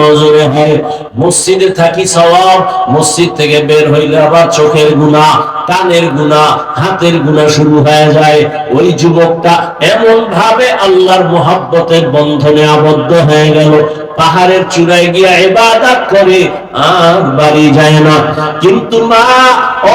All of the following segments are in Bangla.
নজরে হয়। মসজিদে থাকি সওয়াব, মসজিদ থেকে বের হইলে আবার চোখের গুণা, কানের গুণা, হাতের গুণা শুরু হয়ে যায়। ওই যুবকটা এমন ভাবে আল্লাহর মোহাব্বতের বন্ধনে আবদ্ধ হয়ে গেল। পাহাড়ের চূড়ায় গিয়া ইবাদত করে, আর বাড়ি যায় না। কিন্তু মা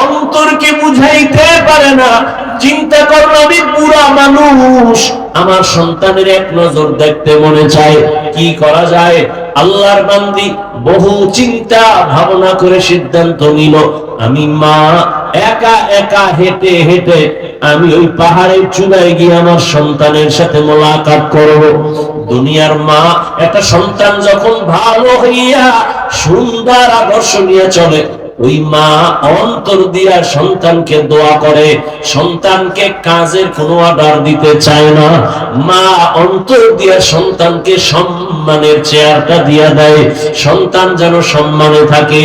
অন্তরকে বুঝাইতে পারে না। চিন্তা করল আমি পুরা মানুষ। আমার সন্তানের এক নজর দেখতে মনে চায়। কি করা যায়? আল্লাহর বান্দি বহু চিন্তা ভাবনা করে সিদ্ধান্ত নিল। আমি মা, একা একা হেঁটে হেঁটে আমি ওই পাহাড়ের চূড়ায় গিয়ে আমার সন্তানের সাথে মোলাকাত করব। দুনিয়ার মা, একটা সন্তান যখন ভালো হইয়া সুন্দর আকর্ষণীয় চলে ওই মা অন্তর দিয়া সন্তানকে দোয়া করে, সন্তানকে কাজের কোনো অর্ডার দিতে চায় না। মা অন্তর দিয়া সন্তানকে সম্মানের চেয়ারটা দিয়া দেয়। সন্তান যেন সম্মানে থাকে,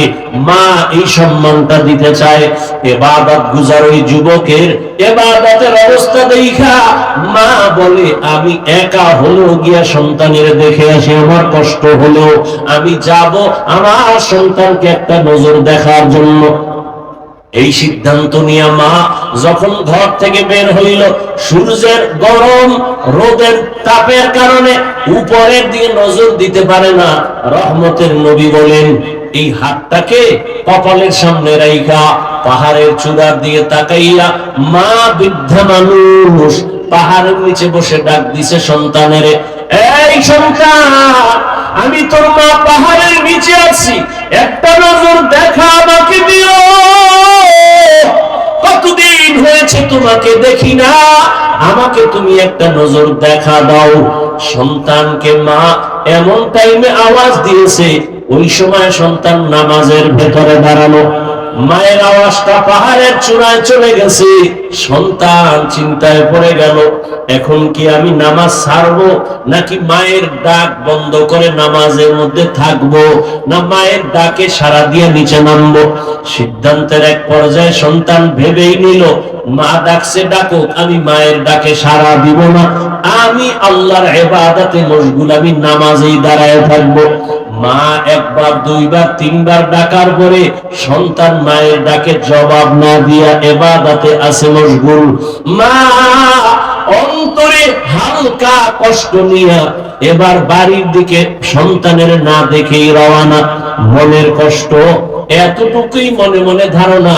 মা এই সম্মানটা দিতে চায়। এবাদত গুজার ওই যুবকের এবাদতের অবস্থা দেখা। মা বলে, আমি একা হলেও গিয়া সন্তানের দেখে আসি, আমার কষ্ট হলেও। আমি যাব, আমার সন্তানকে একটা নজর দেখার জন্য। এই সিদ্ধান্ত নিয়ে মা যখন ঘর থেকে বের হইল, সূর্যের গরম, রোদের তাপের কারণে উপরের দিকে নজর দিতে পারে না। রহমতের নবী বলেন, এই হাতটাকে কপালের সামনে রাইখা, পাহাড়ের চূড়ার দিকে তাকাইয়া মা বৃদ্ধা মানুষ পাহাড়ের নিচে বসে ডাক দিছে সন্তানের, এই সন্তান, আমি তোর মা পাহাড়ের দেখি না, আমাকে তুমি একটা নজর দেখা দাও। সন্তানকে মা এমন টাইমে আওয়াজ দিয়েছে, ওই সময় সন্তান নামাজের ভেতরে দাঁড়ানো মায়ের আওয়াজটা পাহাড়ের চূড়ায় চলে গেছে। সন্তান চিন্তায় পড়ে গেল, এখন কি আমি নামাজ ছাড়বো নাকি মায়ের ডাক বন্ধ করে নামাজের মধ্যে থাকব? না মায়ের ডাকে সারা দিয়ে নিচে নামবো? সিদ্ধান্তের এক পর্যায়ে সন্তান ভেবেই নিল, মা ডাকছে, ডাকুক, আমি মায়ের ডাকে সারা দিব না। আমি আল্লাহর এবাদাতে মশগুল, আমি নামাজেই দাঁড়ায় থাকব। মা একবার, দুইবার, তিনবার ডাকার পরে সন্তান মায়ের ডাকে জবাব না দিয়া এবাদাতে আছে মশগুল। মা, অন্তরে হালকা কষ্ট নিয়া এবার বাড়ির দিকে সন্তানের না দেখেই রওয়ানা মনের কষ্ট, এতটুকুই মনে মনে ধারণা,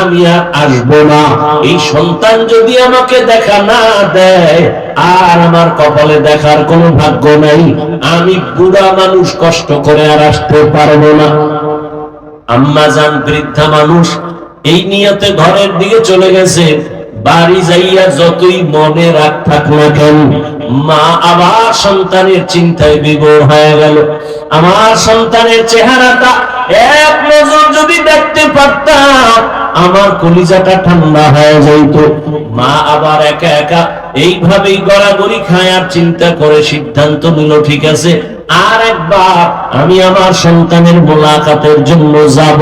আমি আর আসব না। এই সন্তান যদি আমাকে দেখা না দেয় আর আমার কপালে দেখার কোনো ভাগ্য নাই। আমি বুড়া মানুষ কষ্ট করে আর আসতে পারব না। আম্মা যান বৃদ্ধা মানুষ এই নিয়তে ঘরের দিকে চলে গেছে। বাড়ি যাইয়া যতই মনে রাগ থাক না কেন, মা আবার সন্তানের চিন্তায় বিভোর হয়ে গেল। আমার সন্তানের চেহারাটা এক আমার কলিজাটা ঠান্ডা হয়ে যাইত। মা আবার একা একা এইভাবেই গড়াগড়ি খায় আর চিন্তা করে সিদ্ধান্ত নিল, ঠিক আছে, আর একবার আমি আমার সন্তানের মোলাকাতের জন্য যাব।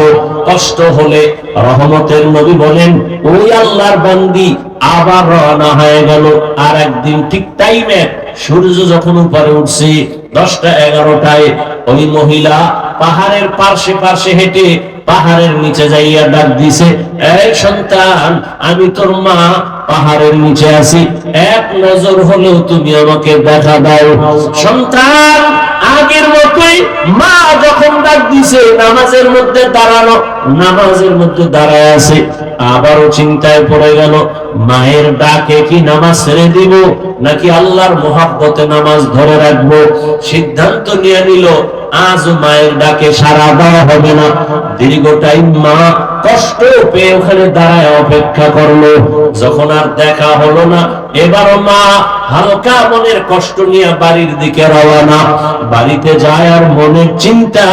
কষ্ট হলে রহমতের নবী বলেন, ওই আল্লাহর বান্দি আবার রওনা হয়ে গেল। আর একদিন ঠিক টাইমে সূর্য যখন উপরে উঠছে, দশটা এগারোটায় ওই মহিলা পাহাড়ের পার্শ্বে পার্শ্বে হেঁটে পাহাড়ের নিচে যাইয়া ডাক দিছে, এই সন্তান, আমি তোর মা পাহাড়ের নিচে আছি। এক নজর হলেও তুমি আমাকে দেখা দাও। সন্তান আগের মতোই মা যখন ডাক দিছে, নামাজের মধ্যে দাঁড়ানো নামাজের মধ্যে দাঁড়ায় আছে, আবারও চিন্তায় পড়ে গেল, মায়ের ডাকে কি নামাজ ছেড়ে দিব, নাকি আল্লাহর মোহাব্বতে নামাজ ধরে রাখব? সিদ্ধান্ত নিয়ে নিল আজ মায়ের ডাকে সারা দেওয়া হবে না। দীর্ঘ টাইম মা কষ্ট পেয়ে ওখানে দাঁড়ায় অপেক্ষা করল। যখন আর দেখা হলো না, এবারও মা হালকা মনের কষ্ট নিয়ে বাড়ির দিকে রওনা। বাড়িতে যায় আর মনের চিন্তা,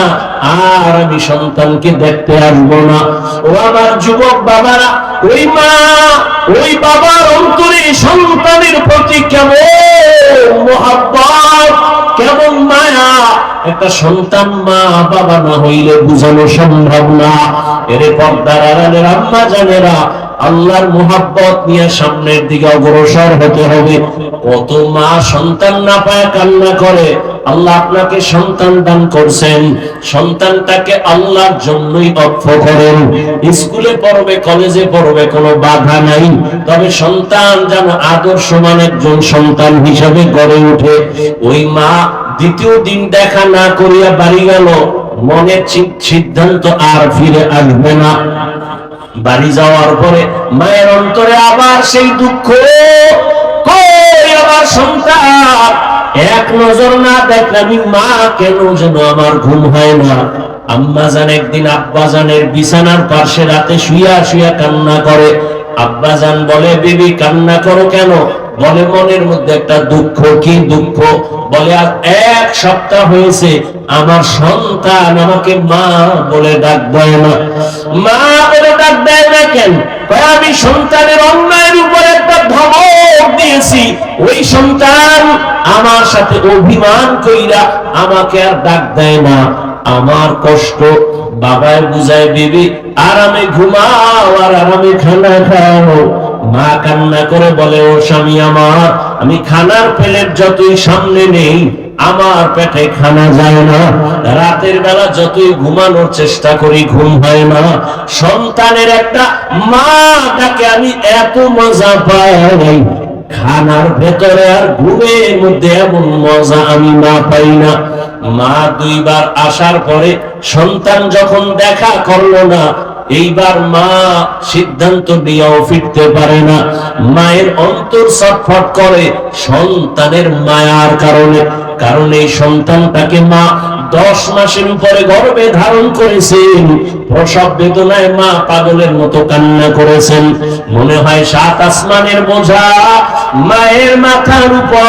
আর আমি সন্তানকে দেখতে আসব না। ও আমার যুবক বাবারা ওই মা, ওই বাবার অন্তরে সন্তানের প্রতি কেমন মোহাব্বত, কেমন মায়া। একটা সন্তান মা বাবা না হইলে বুঝানো সম্ভব না। এর পর্দার আড়ালের আম্মা জানেরা আল্লাহর মোহাব্বত নিয়ে সামনের দিকে অগ্রসর হতে হবে। কত মা সন্তান না পায় কান্না করে, আল্লাহ আপনাকে সন্তান দান করছেন। সন্তানটাকে আল্লাহর জন্যই অক্ষ করেন। স্কুলে পড়বে, কলেজে পড়বে কোনো বাধা নাই। তবে সন্তান যেন আদর্শমান একজন সন্তান হিসাবে গড়ে ওঠে। ওই মা দ্বিতীয় দিন দেখা না করিয়া বাড়ি গেল। মনের সিদ্ধান্ত আর ফিরে আসবে না। বাড়ি যাওয়ার পরে মায়ের অন্তরে আবার সেই দুঃখ। আমার সন্তান? এক নজর না দেখলে মা, কেন যেন আমার ঘুম হয় না? আম্মা জান একদিন, আব্বা জানের বিছানার পাশে রাতে শুইয়া শুইয়া কান্না করে। আব্বা জান বলে, বিবি, কান্না করো কেন? বলে মনের মধ্যে একটা দুঃখ, কি দুঃখ? বলে, আজ এক সপ্তাহ হয়েছে, আমার সন্তান আমাকে মা বলে ডাক দেয় না। মা বলে, ডাক দেয় না কেন? আমি সন্তানের অন্যায়ের উপর একটা ধমক দিয়েছি। ওই সন্তান আমার সাথে অভিমান কইরা আমাকে আর ডাক দেয় না। আমার কষ্ট, বাবায় বুঝায়, বিবি, আরামে ঘুমাও আর আরামে খানা খাও। মা কান্না করে বলে, ও স্বামী আমার, আমি খানার প্লেট যতই সামনে নেই, আমার পেটে খানা যায় না। রাতের বেলা যতই ঘুমানোর চেষ্টা করি, ঘুম হয় না। সন্তানের একটা মা তাকে আমি এত মজা পাই, খানার ভেতরে আর ঘুমের মধ্যে এমন মজা আমি না পাই না। মা দুইবার আসার পরে সন্তান যখন দেখা করল না এইবার মা সিদ্ধান্ত নিয়েও ফিরতে পারে না। মায়ের অন্তর ছটফট করে সন্তানের মায়ার কারণে। কারণ এই সন্তানটাকে মা দশ মাসের উপরে গর্ভে ধারণ করেছেন। প্রসব বেদনায় মা পাগলের মতো কান্না করেছেন। মনে হয় সাত আসমানের বোঝা মায়ের মাথার উপর।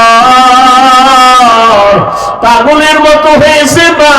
পাগলের মতো হয়েছে মা।